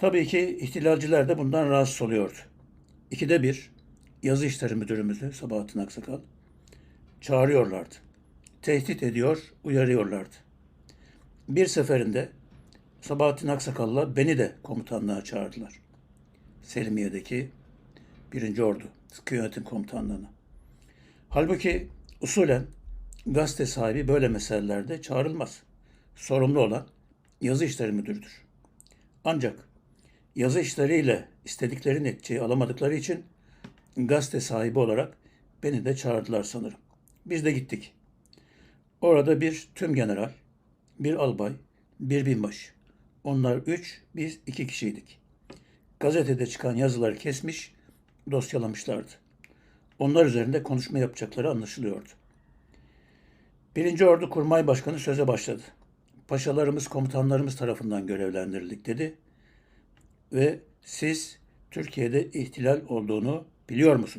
Tabii ki ihtilalciler de bundan rahatsız oluyordu. İkide bir yazı işleri müdürümüzü Sabahattin Aksakal çağırıyorlardı. Tehdit ediyor, uyarıyorlardı. Bir seferinde Sabahattin Aksakal'la beni de komutanlığa çağırdılar. Selimiye'deki 1. Ordu Sıkı Yönetim Komutanlığı'na. Halbuki usulen gazete sahibi böyle meselelerde çağrılmaz. Sorumlu olan yazı işleri müdürüdür. Ancak yazı işleriyle istedikleri neticeyi alamadıkları için gazete sahibi olarak beni de çağırdılar sanırım. Biz de gittik. Orada bir tüm general, bir albay, bir binbaşı. Onlar üç, biz iki kişiydik. Gazetede çıkan yazıları kesmiş, dosyalamışlardı. Onlar üzerinde konuşma yapacakları anlaşılıyordu. Birinci Ordu Kurmay Başkanı söze başladı. Paşalarımız, komutanlarımız tarafından görevlendirildik dedi. Ve siz Türkiye'de ihtilal olduğunu biliyor musunuz?